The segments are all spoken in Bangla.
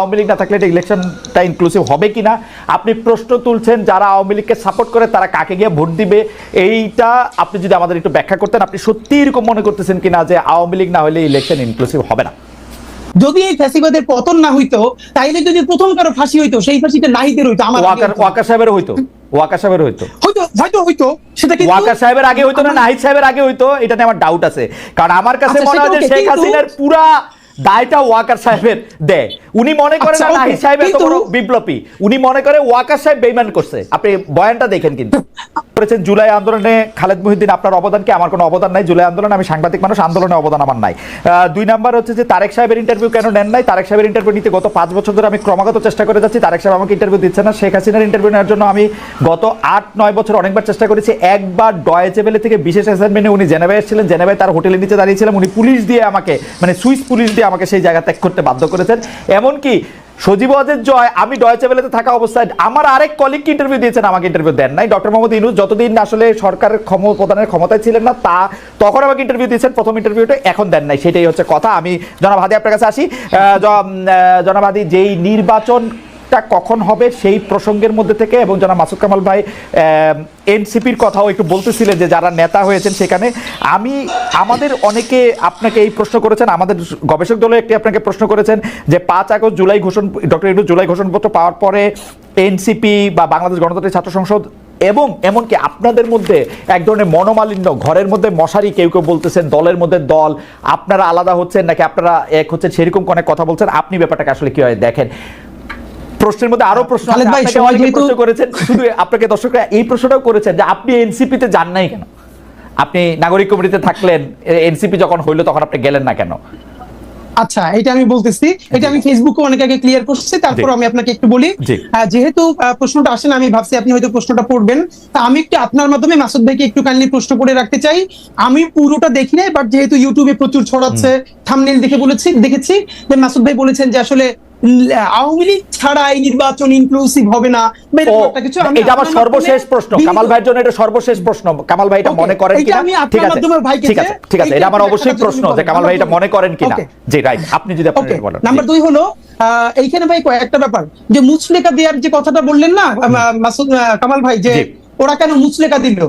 আওয়ামী লীগ না থাকলে এটা ইলেকশনটা ইনক্লুসিভ হবে কিনা? আপনি প্রশ্ন তুলছেন যারা আওয়ামী লীগকে সাপোর্ট করে তারা কাকে গিয়ে ভোট দিবে? এইটা আপনি যদি আমাদের একটু ব্যাখ্যা করতেন আপনি সত্যি এরকম মনে করতেছেন কিনা যে আওয়ামী লীগ না হলে ইলেকশন ইনক্লুসিভ হবে না? যদি এই ফ্যাসিবাদের পতন না হইতো তাইলে যদি প্রথম কারও ফাঁসি হইতো সেই ফাঁসিটা নাহিদের হইতো আমার ওয়াকার ওয়াকার সাহেবের হইতো। ওয়াকার সাহেবের হইতো। হয়তো হয়তো হইতো সেটা কিন্তু ওয়াকার সাহেবের আগে হইতো না নাহিদ সাহেবের আগে হইতো? এটা নিয়ে আমার ডাউট আছে। কারণ আমার কাছে আচ্ছা, মনে হয় যে শেখ হাসিনার পুরা দায়টা ওয়াকার সাহেবের দেয় উনি মনে করেন আচ্ছা, না নাহিদ সাহেব এত বড় বিপ্লবী। উনি মনে করে ওয়াকার সাহেব বেইমান করছে। আপনি বয়ানটা দেখেন কিন্তু। করেছেন জুলাই আন্দোলনে খালেদ মহিউদ্দিন, আপনার অবদান কি আমার কোনো অবদান নাই, জুলাই আন্দোলনে আমি সাংবাদিক মানুষ, আন্দোলনে অবদান আমার নাই। দুই নাম্বার হচ্ছে যে তারেক সাহেবের ইন্টারভিউ কেন নেন নাই? তারেক সাহেবের ইন্টারভিউ নিতে গত পাঁচ বছর ধরে আমি ক্রমাগত চেষ্টা করে যাচ্ছি। তারেক সাহেব আমাকে ইন্টারভিউ দিচ্ছে না। শেখ হাসিনার ইন্টারভিউ নেওয়ার জন্য আমি গত আট, নয় বছর অনেকবার চেষ্টা করেছি। একবার ডয়েচে বেলে থেকে বিশেষ অ্যাসাইনমেন্টে উনি জেনেভায় এসেছিলেন। জেনেভায় তার হোটেলের নিচে দাঁড়িয়েছিলাম উনি পুলিশ দিয়ে আমাকে মানে সুইস পুলিশ দিয়ে আমাকে সেই জায়গা ত্যাগ করতে বাধ্য করেছেন। এমনকি সজীব ওয়াজের জয়, আমি ডয়েচে বেলেতে থাকা অবস্থায় আমার আরেক কলিগকে ইন্টারভিউ দিয়েছেন, আমাকে ইন্টারভিউ দেন নাই। ডক্টর মোহাম্মদ ইনুস যতদিন আসলে সরকারের ক্ষম প্রদানের ক্ষমতায় ছিলেন না, তা তখন আমাকে ইন্টারভিউ দিয়েছেন, প্রথম ইন্টারভিউটা এখন দেন নাই। সেটাই হচ্ছে কথা। আমি জনাব হাদি আপনার কাছে আসি। জনাব হাদি, যেই নির্বাচন টা কখন হবে সেই প্রসঙ্গের মধ্যে থেকে এবং যারা মাসুদ কামাল ভাই এনসিপির কথাও একটু বলতেছিলেন যে যারা নেতা হয়েছেন সেখানে। আমি, আমাদের অনেকে আপনাকে এই প্রশ্ন করেছেন, আমাদের গবেষক দলে একটি আপনাকে প্রশ্ন করেছেন যে পাঁচ আগস্ট জুলাই ঘোষণ, ডক্টর ইউনুস জুলাই ঘোষণপত্র পাওয়ার পরে এনসিপি বা বাংলাদেশ গণতান্ত্রিক ছাত্র সংসদ এবং এমনকি আপনাদের মধ্যে এক ধরনের মনোমালিন্য, ঘরের মধ্যে মশারি কেউ কেউ বলতেছেন, দলের মধ্যে দল, আপনারা আলাদা হচ্ছেন নাকি আপনারা এক হচ্ছেন, সেরকম অনেক কথা বলছেন? আপনি ব্যাপারটাকে আসলে কীভাবে দেখেন? প্রশ্নের মধ্যে আরও প্রশ্ন করেছেন শুধু আপনাকে দর্শকরা এই প্রশ্নটাও করেছেন যে আপনি এনসিপিতে যান নাই কেন? আপনি নাগরিক কমিটিতে থাকলেন এনসিপি যখন হইল তখন আপনি গেলেন না কেন? আচ্ছা এটা আমি বলতেছি। এটা আমি ফেসবুকে অনেক আগে ক্লিয়ার করছি তারপর আমি আপনাকে একটু বলি। যেহেতু প্রশ্নটা আসেন আমি ভাবছি আপনি হয়তো প্রশ্নটা পড়বেন। তা আমি একটু আপনার মাধ্যমে মাসুদ ভাইকে একটু কাইন্ডলি প্রশ্ন করে রাখতে চাই। আমি পুরোটা দেখি নাই বাট যেহেতু ইউটিউবে প্রচুর ছড়াচ্ছে থামনেল দেখে বলেছি দেখেছি যে মাসুদ ভাই বলেছেন যে আসলে আওয়ামী লীগ ছাড়া এই নির্বাচন ইনক্লুসিভ হবে না। একটা কিছু এটা আমার সর্বশেষ প্রশ্ন। কামাল ভাইয়ের জন্য এটা সর্বশেষ প্রশ্ন। কামাল ভাই এটা মনে করেন কিনা? ঠিক আছে ঠিক আছে ঠিক আছে এটা আমার অবশ্যই প্রশ্ন যে কামাল ভাই এটা মনে করেন কিনা. জি রাইট আপনি যদি আপনি বলেন। নাম্বার দুই হলো আহ, এইখানে ভাই কয়েকটা ব্যাপার। যে মুচলেকা দেওয়ার যে কথাটা বললেন না মাসুদ কামাল ভাই যে। ওরা কেন মুচলেকা দিল?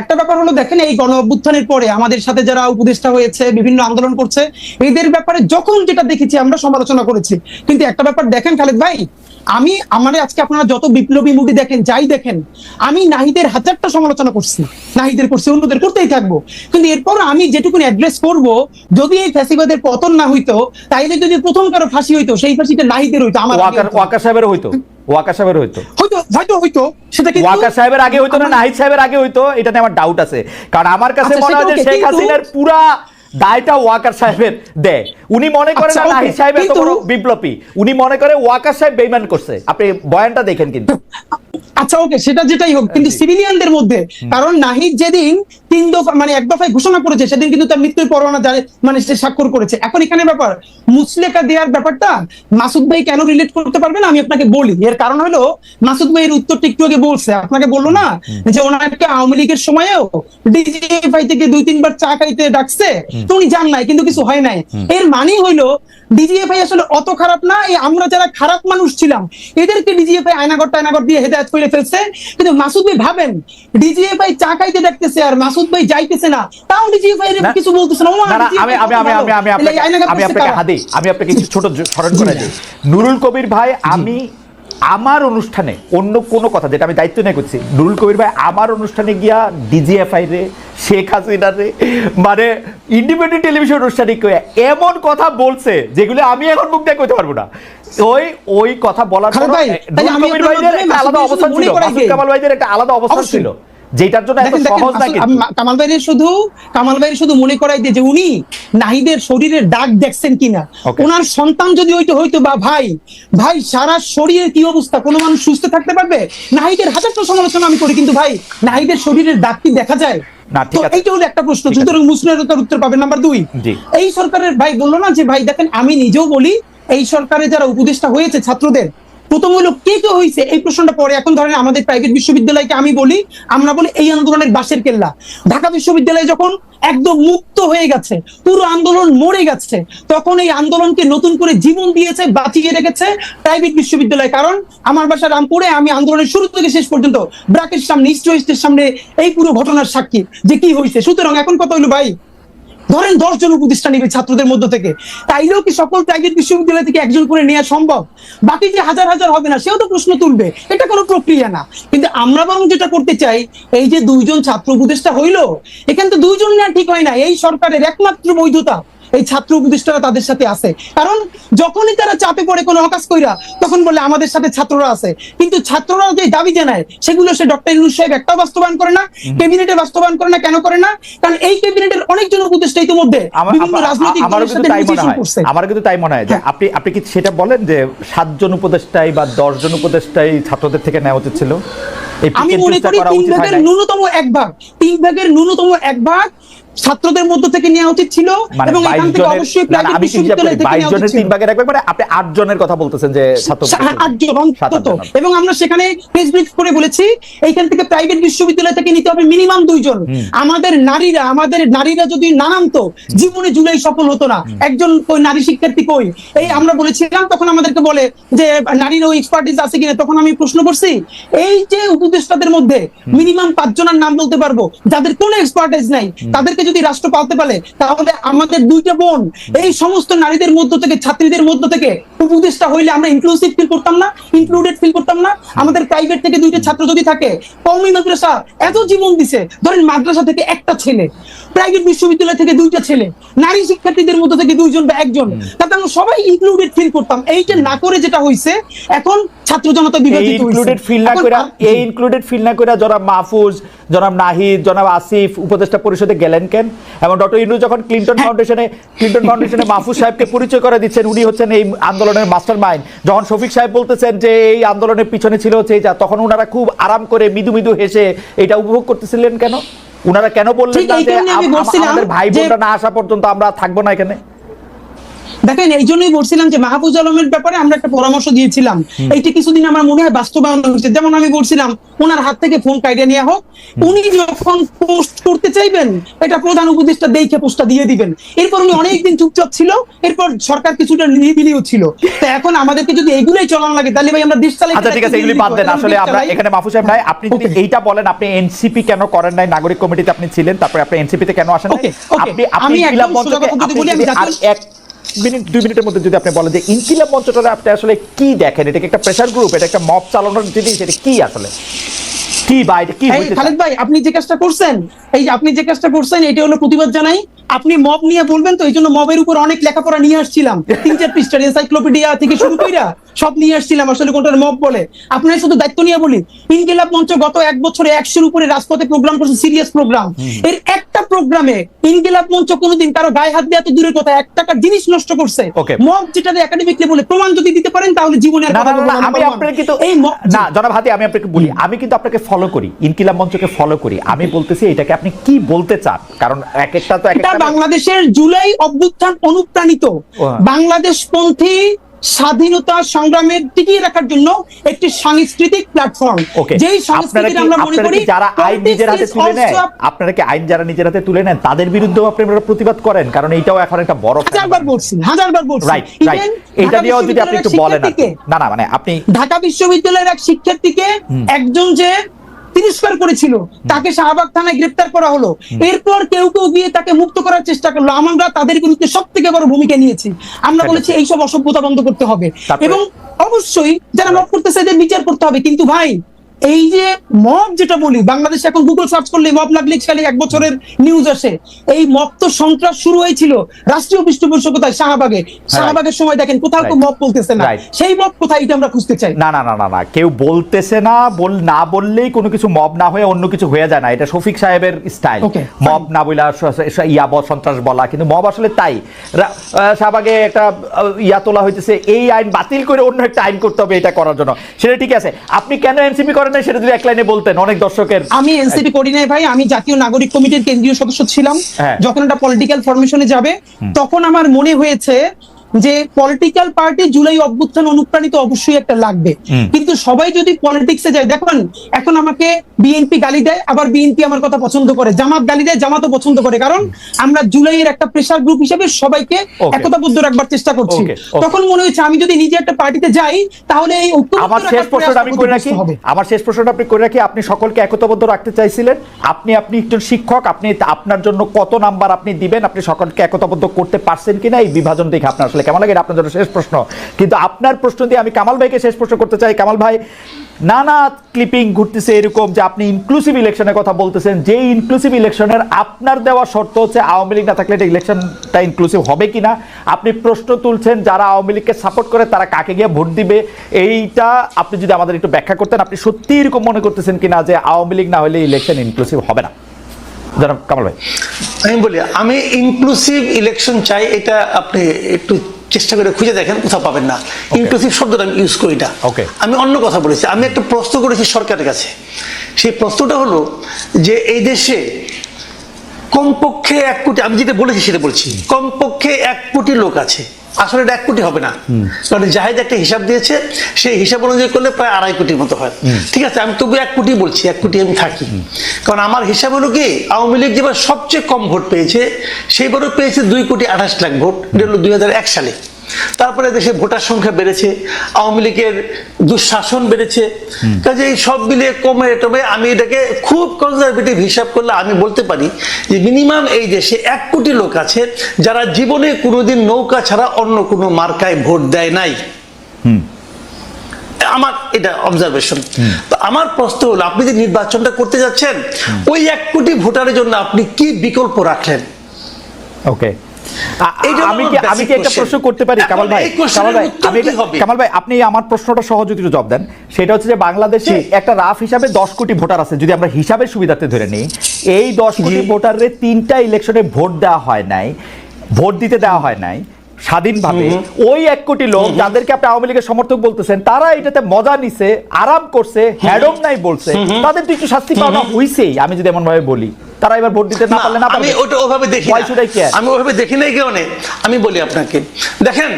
একটা ব্যাপার হলো দেখেন এই গণ অভ্যুত্থানের পরে আমাদের সাথে যারা উপদেষ্টা হয়েছে বিভিন্ন আন্দোলন করছে এদের ব্যাপারে যখন যেটা দেখেছি আমরা সমালোচনা করেছি। কিন্তু একটা ব্যাপার দেখেন খালেদ ভাই আমি আমার আজকে আপনারা যত বিপ্লবী মুভি দেখেন যাই দেখেন আমি নাহিদের হাজারটা সমালোচনা করছি। নাহিদের করছি অন্যদের করতেই থাকব। কিন্তু এরপর আমি যেটুকু অ্যাড্রেস করব যদি এই ফ্যাসিবাদের পতন না হইতো তাইলে যদি প্রথম কারও ফাঁসি হইতো সেই ফাঁসিটা নাহিদের হইতো আমার ওয়াকা সাহেবের হইতো। ওয়াকার সাহেবের হইতো। হয়তো হইতো সেটা কিন্তু ওয়াকা সাহেবের আগে হইতো না নাহিদ সাহেবের আগে হইতো এটাতে আমার ডাউট আছে। কারণ আমার কাছে আচ্ছা, মনে হয় যে শেখ হাসিনার পুরা দায়টা ওয়াকার সাহেবের দেয়। উনি মনে করেন আচ্ছা, না নাহিদ সাহেব এত বড় বিপ্লবী। উনি মনে করে ওয়াকার সাহেব বেইমান করছে। আপনি বয়ানটা দেখেন কিন্তু। আচ্ছা ওকে সেটা যেটাই হোক কিন্তু সিভিলিয়ানদের মধ্যে কারণ নাহিদ যেদিন তিন দফা মানে এক দফায় ঘোষণা করেছে সেদিন কিন্তু তার মৃত্যুর পরোয়ানা জারি মানে সে স্বাক্ষর করেছে। এখন এখানে ব্যাপার মুসলেকা দেওয়ার ব্যাপারটা মাসুদ ভাই কেন রিলেট করতে পারবেন আমি আপনাকে বলি। এর কারণ হলো মাসুদ ভাইয়ের উত্তরটা একটু আগে বলছে। আপনাকে বলল না যে ওনাকে আওয়ামী লীগের সময়েও ডিজিএফআই থেকে দুই তিনবার চা খাইতে ডাকছে। তো উনি জান নাই কিন্তু কিছু হয় নাই। এর মানেই হইল ডিজিএফআই আসলে অত খারাপ না এই আমরা যারা খারাপ মানুষ ছিলাম এদেরকে ডিজিএফআই আয়নাগর টায়নাগর দিয়ে হেদায়ত করে ফেলছে। কিন্তু মাসুদ ভাই ভাবেন ডিজিএফআই চা খাইতে দেখতেছে আর মাসুদ ভাই যাইতেছে না তাও ডিজিএফআই এর কিছু বলতেছে না। আমি আমি আমি আমি আমি আপনাকে আমি আপনাকে হাদি আমি আপনাকে কিছু ছোট স্মরণ করে দিই। নুরুল কবির ভাই আমি আমার অনুষ্ঠানে অন্য কোনো কথা যেটা আমি দায়িত্ব নিয়ে করছি নুরুল কবির ভাই আমার অনুষ্ঠানে গিয়া ডিজিএফআই রে শেখ হাসিনা রে মানে ইন্ডিপেন্ডেন্ট টেলিভিশন অনুষ্ঠানে এমন কথা বলছে যেগুলো আমি এখন মুখ দিয়ে কইতে পারব না ওই ওই কথা বলার পর নুরুল কবির ভাইদের একটা আলাদা অবস্থান ছিল। কামাল ভাইদের একটা আলাদা অবস্থান ছিল যেটার জন্য এত সহজ না কিন্তু আমি- কামাল ভাইয়ের শুধু কামাল ভাইয়ের শুধু মনে করাই দিয়ে যে উনি নাহিদের শরীরের দাগ দেখছেন কিনা। ওনার সন্তান যদি ওইটা হইতো বা ভাই ভাই সারা শরীরের কি অবস্থা? কোনো মানুষ সুস্থ থাকতে পারবে? নাহিদের হাজারটা সমালোচনা আমি করি কিন্তু ভাই নাহিদের শরীরের দাগ কি দেখা যায়? না, ঠিক আছে। এইটা হলো একটা প্রশ্ন। উত্তর পাবেন নাম্বার দুই। এই সরকারের ভাই বলল না যে ভাই দেখেন আমি নিজেও বলি এই সরকারে যারা উপদেষ্টা হয়েছে ছাত্রদের প্রথম হলো, কে কে হয়েছে এই প্রশ্নটা পরে এখন ধরেন আমাদের প্রাইভেট বিশ্ববিদ্যালয়কে আমি বলি, আমরা বলি এই আন্দোলনের বাসের কেল্লা। ঢাকা বিশ্ববিদ্যালয় যখন একদম মুক্ত হয়ে গেছে, পুরো আন্দোলন মরে গেছে, তখন এই আন্দোলনকে নতুন করে জীবন দিয়েছে, বাঁচিয়ে রেখেছে প্রাইভেট বিশ্ববিদ্যালয়। কারণ আমার বাসা রামপুরে, আমি আন্দোলনের শুরু থেকে শেষ পর্যন্ত ব্রাকের সামনে, ইস্ট ওয়েস্টের সামনে এই পুরো ঘটনার সাক্ষী যে কি হয়েছে সুতরাং এখন কথা হলো ভাই? ধরেন দশ জন উপদেষ্টা নিবে ছাত্রদের মধ্য থেকে। তাইলেও কি সকল প্রাইভেট বিশ্ববিদ্যালয় থেকে একজন করে নেওয়া সম্ভব? বাকি যে হাজার হাজার হবে না, সেও তো প্রশ্ন তুলবে। এটা কোনো প্রক্রিয়া না। কিন্তু আমরা বরং যেটা করতে চাই, এই যে দুইজন ছাত্র উপদেষ্টা হইল, এখানে তো দুইজন না ঠিক হয় না। এই সরকারের একমাত্র বৈধতা। এই ছাত্র উপদেষ্টারা তাদের সাথে আছে। কারণ যখনই তারা চাপে পড়ে কোনো হকাশ কইরা তখন বলে আমাদের সাথে ছাত্ররা আছে। কিন্তু ছাত্ররা যে দাবি জানায় সেগুলো সে ডক্টর ইউনুস সাহেব একটাও বাস্তবায়ন করে না ক্যাবিনেটে বাস্তবায়ন করে না কেন করে না? কারণ এই ক্যাবিনেটের অনেকজন উপদেষ্টা ইতিমধ্যে বিভিন্ন রাজনৈতিক দলের সাথে করছে। আমার কিন্তু তাই মনে হয় যে হ্যাঁ। আপনি আপনি কি সেটা বলেন যে সাতজন উপদেষ্টাই বা দশজন উপদেষ্টাই ছাত্রদের থেকে নেওয়া উচিত ছিল? আমি মনে করি তিন ভাগের ন্যূনতম এক ভাগ। তিন ভাগের ন্যূনতম এক ভাগ ছাত্রদের মধ্য থেকে নেওয়া উচিত ছিল মানে এবং এখান থেকে অবশ্যই প্রাইভেট বিশ্ববিদ্যালয় থেকে নেওয়া উচিত তিন ভাগের এক ভাগ? মানে আপনি আট জনের কথা বলতেছেন যে ছাত্র সা- আটজন সাত অন্তত এবং আমরা সেখানে প্রেস ব্রিফ করে বলেছি এইখান থেকে প্রাইভেট বিশ্ববিদ্যালয় থেকে নিতে হবে মিনিমাম দুইজন আমাদের নারীরা আমাদের নারীরা যদি না নামতো জীবনে জুলাই সফল হতো না। একজন কই নারী শিক্ষার্থী কই? এই আমরা বলেছিলাম তখন আমাদেরকে বলে যে নারীর ওই এক্সপার্টিস আছে কিনা তখন আমি প্রশ্ন করছি এই যে উপদেষ্টাদের মধ্যে মিনিমাম পাঁচজনের নাম বলতে পারব যাদের কোনো এক্সপার্টিস নাই তাদেরকে যদি রাষ্ট্র পালতে পারে তাহলে আমাদের দুইটা বোন এই সমস্ত নারীদের মধ্য থেকে ছাত্রীদের মধ্য থেকে উপদেষ্টা হইলে আমরা ইনক্লুসিভ ফিল করতাম না ইনক্লুডেড ফিল করতাম না। আমাদের প্রাইভেট থেকে দুইটা ছাত্র যদি থাকে কওমি মাদ্রাসা এত জীবন দিছে ধরেন মাদ্রাসা থেকে একটা ছেলে প্রাইভেট বিশ্ববিদ্যালয় থেকে দুইটা ছেলে নারী শিক্ষার্থীদের মধ্য থেকে দুইজন বা একজন তাতে আমরা সবাই ইনক্লুডেড ফিল করতাম। এইটা না করে যেটা হইছে এখন ছাত্র জনতা বিভাজিত হইছে। ইনক্লুডেড ফিল না করে এই ইনক্লুডেড ফিল না করে জনাব মাহফুজ জনাব নাহিদ জনাব আসিফ উপদেষ্টা পরিষদে গেলেন কেন? এবং ডক্টর ইনু যখন ক্লিন্টন ফাউন্ডেশনে ক্লিন্টন ফাউন্ডেশনে মাহফুজ সাহেবকে পরিচয় করে দিচ্ছেন উনি হচ্ছেন এই আন্দোলনের মাস্টার মাইন্ড যখন শফিক সাহেব বলতেছেন যে এই আন্দোলনের পিছনে ছিল হচ্ছে এইটা তখন ওনারা খুব আরাম করে মৃদু মৃদু হেসে এটা উপভোগ করতেছিলেন কেন? ওনারা কেন বললেন না যে আমাদের ভাই যে- বোনরা না আসা পর্যন্ত আমরা থাকব না এখানে? দেখেন এই জন্যই বলছিলাম যে মাহফুজ আলমের ব্যাপারে আমরা একটা পরামর্শ দিয়েছিলাম। এইটি কিছুদিন আমার মনে হয় বাস্তবায়ন হচ্ছে যেমন আমি বলছিলাম ওনার হাত থেকে ফোন কাইডে নেওয়া হোক। উনি যখন পোস্ট করতে চাইবেন এটা প্রধান উপদেষ্টা দেখে পোস্টটা দিয়ে দিবেন। এরপর উনি অনেকদিন চুপচাপ ছিল এরপর সরকার কিছুটা নিরিবিলিও ছিল। তো এখন আমাদেরকে যদি এগুলোই চলানো লাগে তাহলে ভাই আমরা দেশ চালাই আচ্ছা ঠিক আছে এগুলি বাদ দেন। আসলে আমরা এখানে মাহফুজ সাহেব নাই আপনি যদি. এইটা বলেন আপনি এনসিপি কেন করেন নাই? নাগরিক কমিটিতে আপনি ছিলেন তারপরে আপনি এনসিপি তে কেন আসেন. আপনি আপনি আমি ইনকিলাব মঞ্চকে আপনি এক মিনিট দুই মিনিটের মধ্যে যদি আপনি বলেন যে ইনকিলাব মঞ্চটা আপনি আসলে কি দেখেন? এটাকে একটা প্রেশার গ্রুপ এটা একটা মব চালানোর জিনিস এটা কি আসলে? কি ভাই কি খালেদ ভাই আপনি যে কাজটা করছেন এই যে আপনি যে কাজটা করছেন এটা হলো প্রতিবাদ জানাই। আপনি মব নিয়ে বলবেন তো এই জন্য মবের উপর অনেক লেখাপড়া নিয়ে আসছিলাম। তিন চার পৃষ্ঠার এনসাইক্লোপিডিয়া থেকে শুরু কইরা সব নিয়ে আসছিলাম আসলে কোনটার মব বলে। আপনার শুধু দায়িত্ব নিয়ে বলি ইনকিলাব মঞ্চ গত এক বছরে একশোর উপরে রাজপথে প্রোগ্রাম করছে সিরিয়াস প্রোগ্রাম এর একটা প্রোগ্রামে ইনকিলাব মঞ্চ কোনোদিন কারও গায়ে হাত দেওয়া তো দূরের কথা এক টাকার জিনিস নষ্ট করছে. মব যেটা একাডেমিকলি বলে প্রমাণ যদি দিতে পারেন তাহলে জীবনে আর না কথা না, না, বলব না, না, আমি। আপনার কিন্তু এই না জনাব হাতি আমি আপনাকে বলি আমি কিন্তু আপনাকে ফলো করি ইনকিলাব মঞ্চকে ফলো করি। আমি বলতেছি এটাকে আপনি কি বলতে চান? কারণ এক একটা তো এক একটা বাংলাদেশের জুলাই অভ্যুত্থান অনুপ্রাণিত। বাংলাদেশ পন্থী স্বাধীনতা সংগ্রামের টিকিয়ে রাখার জন্য একটি সাংস্কৃতিক প্ল্যাটফর্ম। যেই আপনারা আমরা মনে করি যারা আইন নিজের হাতে তুলে নেয় আপনারা কি আইন যারা নিজের হাতে তুলে নেন তাদের বিরুদ্ধেও আপনারা প্রতিবাদ করেন? কারণ এইটাও এখন একটা বড় হাজারবার বলছি হাজারবার বলছি। রাইট রাইট এটা নিয়েও যদি আপনি একটু বলেন না না মানে আপনি ঢাকা বিশ্ববিদ্যালয়ের এক শিক্ষার্থীকে একজন যে তিরস্কার করেছিল। তাকে শাহবাগ থানায় গ্রেপ্তার করা হলো। এরপর কেউ কেউ গিয়ে তাকে মুক্ত করার চেষ্টা করল। আমরা তাদের বিরুদ্ধে সব থেকে বড় ভূমিকা নিয়েছি। আমরা বলেছি এইসব অসভ্যতা বন্ধ করতে হবে। এবং অবশ্যই যারা মত করতেছে এদের বিচার করতে হবে। কিন্তু ভাই এই যে মব যেটা বলি বাংলাদেশে এখন গুগল সার্চ করলে মব লাগলে খালি এক বছরের নিউজ আসে। এই মব তো সন্ত্রাস শুরু হয়েছিল রাষ্ট্রীয় পৃষ্ঠপোষকতায় শাহবাগে। শাহবাগের সময় দেখেন কোথাও তো. মব বলতেছে না। সেই মব কোথায় এটা আমরা খুঁজতে চাই? না না না না না। কেউ বলতেছে না বল না বললেই কোনো কিছু মব না হয়ে অন্য কিছু হয়ে যায় না। এটা শফিক সাহেবের স্টাইল মব না বইলা ইয়া ব- সন্ত্রাস বলা। কিন্তু মব আসলে তাই। শাহবাগে একটা ইয়া তোলা হইতেছে এই আইন বাতিল করে অন্য একটা আইন করতে হবে এটা করার জন্য। সেটা ঠিক আছে। আপনি কেন এনসিপি করেন না সেটা যদি এক লাইনে বলতেন অনেক দর্শকের। আমি এনসিপি করি নাই ভাই আমি জাতীয় নাগরিক কমিটির কেন্দ্রীয় সদস্য ছিলাম। হ্যাঁ। যখন এটা পলিটিক্যাল ফরমেশনে যাবে তখন আমার মনে হয়েছে যে পলিটিক্যাল পার্টি জুলাই অভ্যুত্থান অনুপ্রাণিত অবশ্যই একটা লাগবে। কিন্তু সবাই যদি পলিটিক্সে যায় দেখুন এখন আমাকে বিএনপি গালি দেয় আবার বিএনপি আমার কথা পছন্দ করে। জামাত গালি দেয় জামাতও পছন্দ করে। কারণ আমরা জুলাইয়ের একটা প্রেসার গ্রুপ হিসেবে সবাইকে একতাবদ্ধ রাখবার চেষ্টা করছি. তখন মনে হয়েছে আমি যদি নিজে একটা পার্টিতে যাই তাহলে এই ঐক্যবদ্ধ আমার শেষ প্রশ্নটা আমি করে রাখি। আমার শেষ প্রশ্নটা আপনি করে রাখি। আপনি সকলকে একতাবদ্ধ রাখতে চাইছিলেন। আপনি আপনি একজন শিক্ষক আপনি আপনার জন্য কত নাম্বার আপনি দিবেন আপনি সকলকে একতাবদ্ধ করতে পারছেন কিনা এই বিভাজন দেখে আপনার আসলে কেমন লাগে? আপনার জন্য শেষ প্রশ্ন। কিন্তু আপনার প্রশ্ন দিয়ে আমি কামাল ভাইকে শেষ প্রশ্ন করতে চাই। কামাল ভাই, নানা ক্লিপিং ঘুরতেছে এরকম যে আপনি ইনক্লুসিভ ইলেকশনের কথা বলতেছেন। যে ইনক্লুসিভ ইলেকশনের আপনার দেওয়া শর্ত হচ্ছে আওয়ামী লীগ না থাকলে এটা ইলেকশনটা ইনক্লুসিভ হবে কিনা? আপনি প্রশ্ন তুলছেন যারা আওয়ামী লীগকে সাপোর্ট করে, তারা কাকে গিয়ে ভোট দিবে? এইটা আপনি যদি আমাদের একটু ব্যাখ্যা করতেন, আপনি সত্যি এরকম মনে করতেছেন কিনা যে আওয়ামী লীগ না হলে ইলেকশন ইনক্লুসিভ হবে না? জনাব কামাল ভাই। আমি বলি আমি ইনক্লুসিভ ইলেকশন চাই এটা আপনি একটু চেষ্টা করে খুঁজে দেখেন কোথাও পাবেন না। ইনক্লুসিভ শব্দটা আমি ইউজ করি না. আমি অন্য কথা বলেছি আমি একটা প্রশ্ন করেছি সরকারের কাছে। সেই প্রশ্নটা হলো যে এই দেশে কমপক্ষে এক কোটি আমি যেটা বলেছি সেটা বলছি কমপক্ষে এক কোটি লোক আছে। আসলে এটা এক কোটি হবে না। কারণ জাহেদ একটা হিসাব দিয়েছে সেই হিসাব অনুযায়ী করলে প্রায় আড়াই কোটির মতো হয়। ঠিক আছে আমি তবু এক কোটি বলছি এক কোটি আমি থাকি। কারণ আমার হিসাব হলো কি আওয়ামী লীগ যেবার সবচেয়ে কম ভোট পেয়েছে সেইবারও পেয়েছে দুই কোটি আঠাশ লাখ ভোট। এটা হলো দুই হাজার এক সালে। তারপরে দেশে ভোটার সংখ্যা বেড়েছে আওয়ামী লীগের দুঃশাসন বেড়েছে। কাজে এই সব মিলিয়ে কমে টমে আমি এটাকে খুব কনজারভেটিভ হিসাব করলে আমি বলতে পারি যে মিনিমাম এই দেশে এক কোটি লোক আছে যারা জীবনে কোনোদিন নৌকা ছাড়া অন্য কোনো মার্কায় ভোট দেয় নাই। আমার এটা অবজারভেশন তো আমার প্রশ্ন হলো আপনি যে নির্বাচনটা করতে যাচ্ছেন ওই এক কোটি ভোটারের জন্য আপনি কি বিকল্প রাখলেন? ওকে আমি কি আমি কি একটা প্রশ্ন করতে পারি কামাল ভাই কামাল ভাই আমি? কামাল ভাই আপনি আমার প্রশ্নটা সহজ যদি জবাব দেন সেটা হচ্ছে যে বাংলাদেশে একটা রাফ হিসাবে দশ কোটি ভোটার আছে যদি আমরা হিসাবের সুবিধাতে ধরে নিই এই দশ কোটি। ভোটারের তিনটা ইলেকশনে ভোট দেওয়া হয় নাই ভোট দিতে দেওয়া হয় নাই স্বাধীনভাবে ওই এক কোটি লোক যাদেরকে আপনি আওয়ামী লীগের সমর্থক বলতেছেন তারা এটাতে মজা নিছে আরাম করছে হ্যাডম নাই বলছে। তাদের তো একটু শাস্তি পাওয়া হইছেই আমি যদি এমন ভাবে বলি। তারা এবার ভোট দিতে না পারলে না আমি ওটা ওভাবে দেখি? আমি ওভাবে দেখি নাই কেউ আমি বলি আপনাকে দেখেন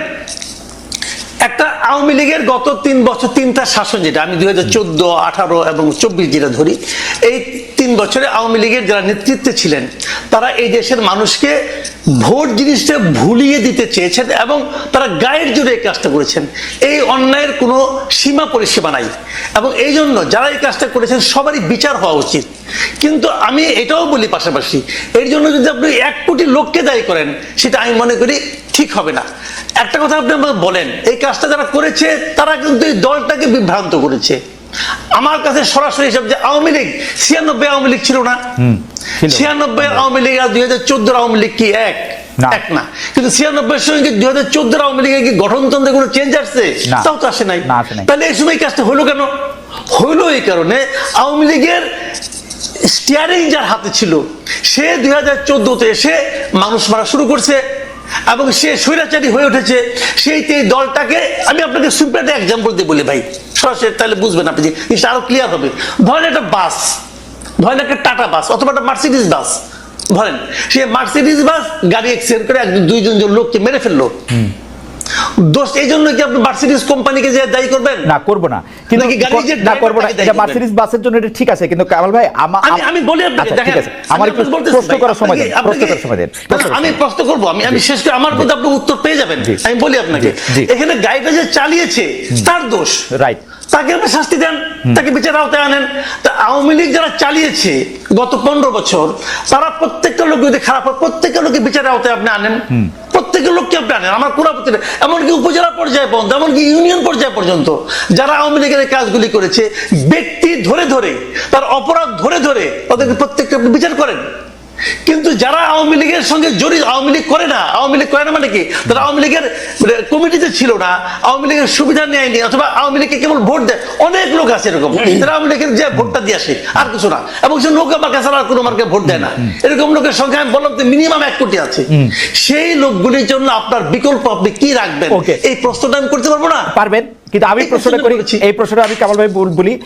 একটা আওয়ামী লীগের গত তিন বছর তিনটা শাসন যেটা আমি দুই হাজার চোদ্দ আঠারো এবং চব্বিশ যেটা ধরি এই তিন বছরে আওয়ামী লীগের যারা নেতৃত্বে ছিলেন, তারা এই দেশের মানুষকে ভোট জিনিসটা ভুলিয়ে দিতে চেয়েছেন এবং তারা গায়ের জোরে এই কাজটা করেছেন। এই অন্যায়ের কোনো সীমা পরিসীমা নাই এবং এই জন্য যারা এই কাজটা করেছেন, সবারই বিচার হওয়া উচিত। কিন্তু আমি এটাও বলি পাশাপাশি, এর জন্য যদি আপনি এক কোটি লোককে দায়ী করেন, সেটা আমি মনে করি ঠিক হবে না। একটা কথা আপনি আমাকে বলেন, এই কাজটা যারা করেছে, তারা কিন্তু এই দলটাকে বিভ্রান্ত করেছে। আমার কাছে সরাসরি হিসাব যে আওয়ামী লীগ ছিয়ানব্বই আওয়ামী লীগ ছিল না। ছিয়ানব্বই আওয়ামী লীগ আর দুই হাজার চোদ্দ আওয়ামী লীগ কি এক? এক না। কিন্তু ছিয়ানব্বই সঙ্গে দুই হাজার চোদ্দ আওয়ামী লীগের কি গঠনতন্ত্রে কোনো চেঞ্জ আসছে? তাও তো আসে নাই। তাহলে এই সময় কাজটা হলো কেন? হলো এই কারণে আওয়ামী লীগের স্টিয়ারিং যার হাতে ছিল সে দুই হাজার চোদ্দতে এসে মানুষ মারা শুরু করছে এবং সে স্বৈরাচারী হয়ে উঠেছে। সেই দলটাকে আমি আপনাকে একটা এক্সাম্পল দিয়ে বলি ভাই। সরাসরি তাহলে বুঝবেন আপনি জিনিসটা আরও ক্লিয়ার হবে। ধরেন একটা বাস, ধরেন একটা টাটা বাস অথবা একটা মার্সিডিস বাস। ধরেন, সে মার্সিডিস বাস গাড়ি এক্সিডেন্ট করে একজন, দুইজন জন লোককে মেরে ফেলল। দোষ এই জন্য কি আপনি মার্সিডিজ কোম্পানিকে যে দায়ী করবেন? না করব না। কিন্তু না করব না। এটা মার্সিডিজ বাসের জন্য এটা ঠিক আছে কিন্তু কামাল ভাই আমি আমি বলি আপনাকে আচ্ছা, দেখেন আমার আমি একটু প্রশ্ন করার সময় দিন প্রশ্ন করার সময় দিন। আমি প্রশ্ন করব আমি আমি শেষ করে আমার কথা আপনি উত্তর পেয়ে যাবেন। আমি বলি আপনাকে। এখানে গাড়িটা যে চালিয়েছে তার দোষ। রাইট তাকে আপনি শাস্তি দেন তাকে বিচার আওতায় আনেন। তা আওয়ামী লীগ যারা চালিয়েছে গত পনেরো বছর তারা প্রত্যেকটা লোক যদি খারাপ হয় প্রত্যেকটা লোককে বিচারের আওতায় আপনি আনেন। প্রত্যেকের লোককে আপনি আনেন। আমার কোনো আপত্তি নেই। এমনকি উপজেলা পর্যায়ে পর্যন্ত এমনকি ইউনিয়ন পর্যায়ে পর্যন্ত। যারা আওয়ামী লীগের কাজগুলি করেছে, ব্যক্তি ধরে ধরে, তার অপরাধ ধরে ধরে তাদেরকে প্রত্যেকটা বিচার করেন। কিন্তু যারা আওয়ামী লীগের সঙ্গে জড়িত আওয়ামী লীগ করে না আওয়ামী লীগ করে না মানে কি? তারা আওয়ামী লীগের মানে কমিটিতে ছিল না আওয়ামী লীগের সুবিধা নেয়নি অথবা আওয়ামী লীগকে কেবল ভোট দেয়। অনেক লোক আছে এরকম। যারা আওয়ামী লীগের যে ভোটটা দিয়ে আসে আর কিছু না। এবং সে নৌকা মার্কা ছাড়া আর কোনো মার্কে ভোট দেয় না। এরকম লোকের সংখ্যা আমি বললাম মিনিমাম এক কোটি আছে। সেই লোকগুলির জন্য আপনার বিকল্প আপনি কি রাখবেন. এই প্রশ্নটা আমি করতে পারব না? পারবেন। কিন্তু আমি প্রশ্নটা করি করেছি। এই প্রশ্নটা আমি কামাল ভাই বল- বলি।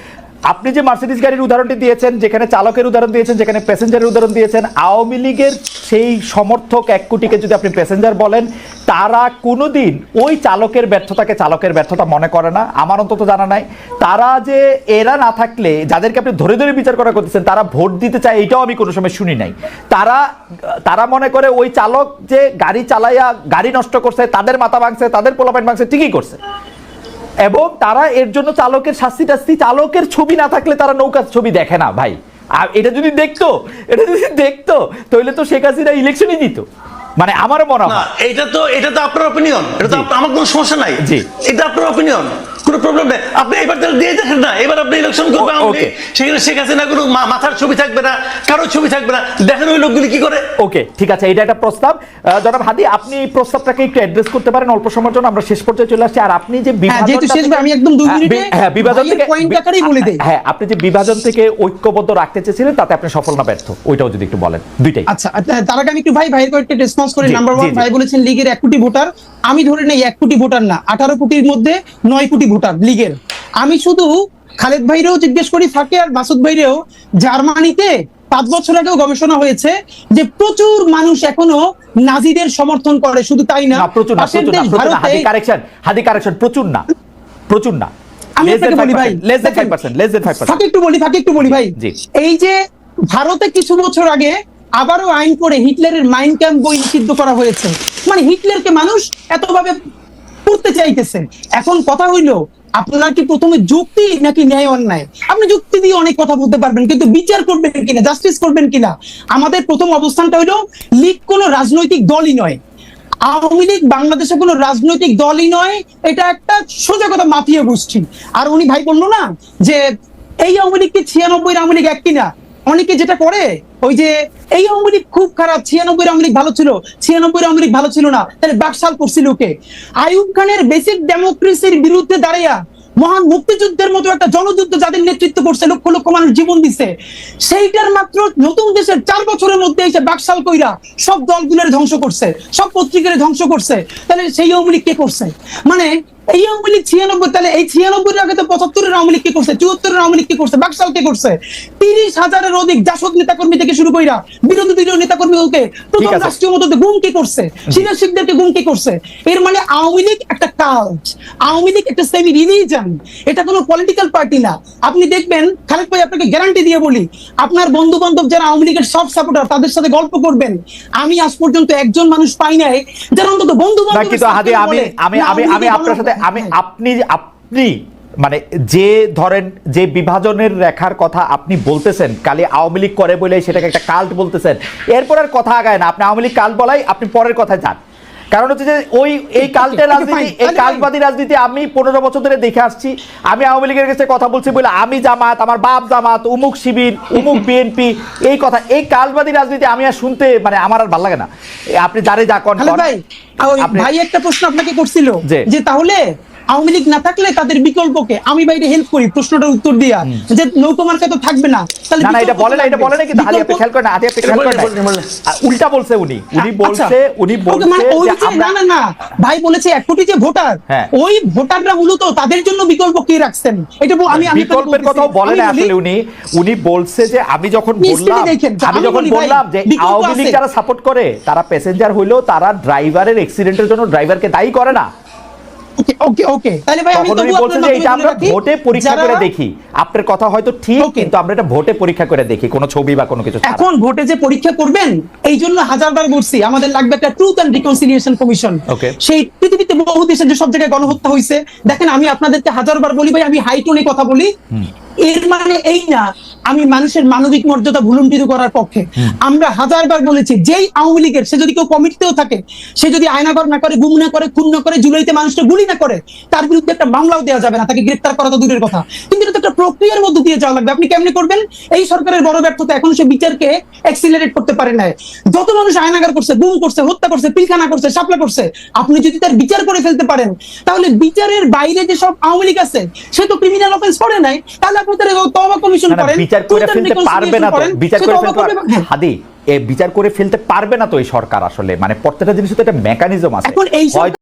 আপনি যে মার্সিডিজ গাড়ির উদাহরণটি দিয়েছেন, যেখানে চালকের উদাহরণ দিয়েছেন, যেখানে প্যাসেঞ্জারের উদাহরণ দিয়েছেন, আওয়ামী লীগের সেই সমর্থক এক কোটিকে যদি আপনি প্যাসেঞ্জার বলেন, তারা কোনোদিন ওই চালকের ব্যর্থতাকে চালকের ব্যর্থতা মনে করে না, আমার অন্তত জানা নাই। তারা যে এরা না থাকলে, যাদেরকে আপনি ধরে ধরে বিচার করা করতেছেন, তারা ভোট দিতে চায়, এটাও আমি কোনো সময় শুনি নাই। তারা তারা মনে করে ওই চালক যে গাড়ি চালাইয়া গাড়ি নষ্ট করছে, তাদের মাথা ভাঙছে, তাদের পোলাপাইন ভাঙছে, ঠিকই করছে। এবং তারা এর জন্য চালকের শাস্তি টাস্তি চালকের ছবি না থাকলে তারা নৌকার ছবি দেখে না ভাই। আর এটা যদি দেখতো এটা যদি দেখতো তাহলে তো শেখ হাসিনা ইলেকশনই দিত। মানে আমারও মনে হয়। এটা তো এটা তো আপনার অপিনিয়ন এটা তো আমার কোনো সমস্যা নাই। জি। এটা আপনার অপিনিয়ন কোনো প্রবলেম নেই। আপনি এবার তাহলে দিয়ে দেখেন না এবার আপনি ইলেকশন করবেন ও- আপনি okay. সেখানে শেখ হাসিনা কোনো মাথার ছবি থাকবে না কারও ছবি থাকবে না। দেখেন ওই লোকগুলি কি করে? ওকে ঠিক আছে এটা একটা প্রস্তাব। জনাব হাদি আপনি এই প্রস্তাবটাকে একটু অ্যাড্রেস করতে পারেন অল্প সময়ের জন্য আমরা শেষ পর্যায়ে চলে আসছি। আর আপনি যে হ্যাঁ, যেহেতু শেষ আমি একদম দুই হ্যাঁ, মিনিটে হ্যাঁ বিভাজন থেকে point আকারেই বলে দেই। হ্যাঁ আপনি যে বিভাজন থেকে ঐক্যবদ্ধ রাখতে চেয়েছিলেন তাতে আপনি সফল না ব্যর্থ। ওইটাও যদি একটু বলেন দুইটাই। আচ্ছা আচ্ছা, তার আগে আমি একটু ভাই ভাইয়ের কয়েকটা রেসপন্স করি। নাম্বার ওয়ান ভাই বলেছেন লিগের এক কোটি ভোটার। আমি ধরে নেই এক কোটি ভোটার না। আঠারো কোটির মধ্যে নয় কোটি ভোটার লিগের। আমি শুধু খালেদ ভাইরেও জিজ্ঞেস করি ফাঁকে আর মাসুদ ভাইরেও জার্মানিতে পাঁচ বছর আগেও গবেষণা হয়েছে যে প্রচুর মানুষ এখনও নাজিদের সমর্থন করে শুধু তাই না প্রচুর না প্রচুর হাদি কারেকশন হাদি কারেকশন প্রচুর না প্রচুর না। আমি আপনাকে বলি ভাই, লেস দেন 5% লেস দেন 5% ফাঁকে একটু বলি ফাঁকে একটু বলি ভাই। এই যে ভারতে কিছু বছর আগে আবারও আইন করে হিটলারের মাইন ক্যাম্প বই নিষিদ্ধ করা হয়েছে। মানে হিটলারকে মানুষ এতভাবে পড়তে চাইতেছে এখন কথা হইল, আপনার কি প্রথমে যুক্তি নাকি ন্যায় অন্যায়? আপনি যুক্তি দিয়ে অনেক কথা বলতে পারবেন, কিন্তু বিচার করবেন কিনা জাস্টিস করবেন কিনা? আমাদের প্রথম অবস্থানটা হইল, লীগ কোনো রাজনৈতিক দলই নয়। আওয়ামী লীগ বাংলাদেশে কোনো রাজনৈতিক দলই নয়, এটা একটা সোজা কথা, মাফিয়া গোষ্ঠী। আর উনি ভাই বলল না যে, এই আওয়ামী লীগ কি ছিয়ানব্বই আওয়ামী লীগ এক কিনা? অনেকে যেটা করে ওই যে, এই আওয়ামী খুব খারাপ, ছিয়ানব্বই আওয়ামী ভালো ছিল, ছিয়ানব্বই আওয়ামী ভালো ছিল না। তাহলে বাকশাল করছিল কে? আইয়ুব খানের বেসিক ডেমোক্রেসির বিরুদ্ধে দাঁড়াইয়া মহান মুক্তিযুদ্ধের মতো একটা জনযুদ্ধ যাদের নেতৃত্ব করছে, লক্ষ লক্ষ মানুষ জীবন দিছে, সেইটার মাত্র নতুন দেশের চার বছরের মধ্যে এসে বাকশাল কইরা সব দলগুলোর ধ্বংস করছে, সব পত্রিকার ধ্বংস করছে। তাহলে সেই আওয়ামী কে করছে? মানে এই আওয়ামী লীগ ছিয়ানব্বই তাহলে এই ছিয়ানব্বই আগে তো পঁচাত্তরের আওয়ামী লীগ কে করছে? চুয়াত্তরের আওয়ামী লীগ কে করছে? বাকশাল কে করছে? তিরিশ হাজারের অধিক জাসদ নেতাকর্মী থেকে শুরু কইরা বিরোধী দলীয় নেতাকর্মীকে প্রথম রাষ্ট্রীয় মতো গুম কি করছে? সিনিয়র শিখদেরকে গুম কি করছে? এর মানে আওয়ামী লীগ একটা কাল্ট আওয়ামী লীগ একটা সেমি রিলিজন এটা কোনো পলিটিক্যাল পার্টি না। আপনি দেখবেন খালেদ ভাই আপনাকে গ্যারান্টি দিয়ে বলি আপনার বন্ধু বান্ধব যারা আওয়ামী লীগের সব সাপোর্টার তাদের সাথে গল্প করবেন। আমি আজ পর্যন্ত একজন মানুষ পাই নাই যারা অন্তত বন্ধু আমি আমি আমি আমি আপনার সাথে আমি আপনি আপনি মানে যে ধরেন যে বিভাজনের রেখার কথা আপনি বলতেছেন কালি আওয়ামী লীগ করে বলে সেটাকে একটা কাল্ট বলতেছেন এরপর আর কথা আগায় না। আপনি আওয়ামী লীগ কাল বলাই আপনি পরের কথায় যান। কারণ হচ্ছে যে ওই এই কালটা রাজনীতি এই কালবাদী রাজনীতি আমি পনেরো বছর ধরে দেখে আসছি। আমি আওয়ামী লীগের কাছে কথা বলছি বলে আমি জামাত আমার বাপ জামাত উমুক শিবির উমুক বিএনপি এই কথা। এই কালবাদী রাজনীতি আমি আর শুনতে মানে আমার আর ভালো লাগে না। আপনি যারে যা কন ভাই একটা প্রশ্ন আপনাকে করছিল। যে তাহলে আওয়ামী লীগ না থাকলে তাদের বিকল্পকে আমি বাইরে হেল্প করি প্রশ্নটার উত্তর দিয়া। যে নৌকা মার্কা তো থাকবে না তাহলে না এটা বলে না এটা বলে না কিন্তু হাদি আপনি খেয়াল করেন না, আপনি খেয়াল করেন উল্টা বলছে উনি। উনি আচ্ছা। বলছে উনি বলছে মানে যে যে আমরা না না না ভাই বলেছে এক কোটি যে ভোটার হ্যাঁ। ওই ভোটাররা মূলত তাদের জন্য বিকল্প কি রাখছেন? এটা আমি আমি বিকল্পের। কথাও বলে না আসলে উনি। উনি বলছে যে আমি যখন বললাম দেখেন, আমি আমি যখন বললাম যে আওয়ামী লীগ যারা সাপোর্ট করে তারা প্যাসেঞ্জার হইলেও তারা ড্রাইভারের অ্যাক্সিডেন্টের জন্য ড্রাইভারকে দায়ী করে না। ওকে ওকে তাহলে ভাই আমি তবুও বলছেন যে এটা আমরা ভোটে পরীক্ষা করে দেখি। আপনার কথা হয়তো ঠিক কিন্তু আমরা এটা ভোটে পরীক্ষা করে দেখি কোনো ছবি বা কোনো কিছু এখন ভোটে যে পরীক্ষা করবেন এই জন্য হাজারবার বলছি আমাদের লাগবে একটা ট্রুথ অ্যান্ড রিকনসিলিয়েশন কমিশন সেই পৃথিবীতে বহু দেশে যে সব জায়গায় গণহত্যা হয়েছে দেখেন আমি আপনাদেরকে হাজারবার বলি ভাই আমি হাই টোনে কথা বলি। এর মানে এই না আমি মানুষের মানবিক মর্যাদা ভুলুণ্ঠিত করার পক্ষে। আমরা হাজারবার বলেছি যেই আওয়ামী লীগের সে যদি কেউ কমিটিতেও থাকে সে যদি আয়নাঘর না করে গুম না করে খুন না করে জুলাইতে মানুষকে গুলি না করে তার বিরুদ্ধে একটা মামলাও দেওয়া যাবে না তাকে গ্রেপ্তার করা তো দূরের কথা। কিন্তু এটা তো একটা প্রক্রিয়ার মধ্যে দিয়ে যাওয়া লাগবে। আপনি কেমনি করবেন? এই সরকারের বড় ব্যর্থতা এখন সে বিচারকে এক্সিলারেট করতে পারে না যত মানুষ আয়নাগার করছে গুম করছে হত্যা করছে পিলখানা করছে সাপলা করছে আপনি যদি তার বিচার করে ফেলতে পারেন তাহলে বিচারের বাইরে যে সব আওয়ামী লীগ আছে সে তো ক্রিমিনাল অফেন্স করে নাই। তাহলে আপনি তার তবা কমিশন করেন। বিচার করে ফেলতে পারবে না তো। বিচার করে ফেলতে পারবে। হ্যাঁ। হাদি এ বিচার করে ফেলতে পারবে না তো এই সরকার আসলে। মানে প্রত্যেকটা জিনিস তো একটা মেকানিজম আছে।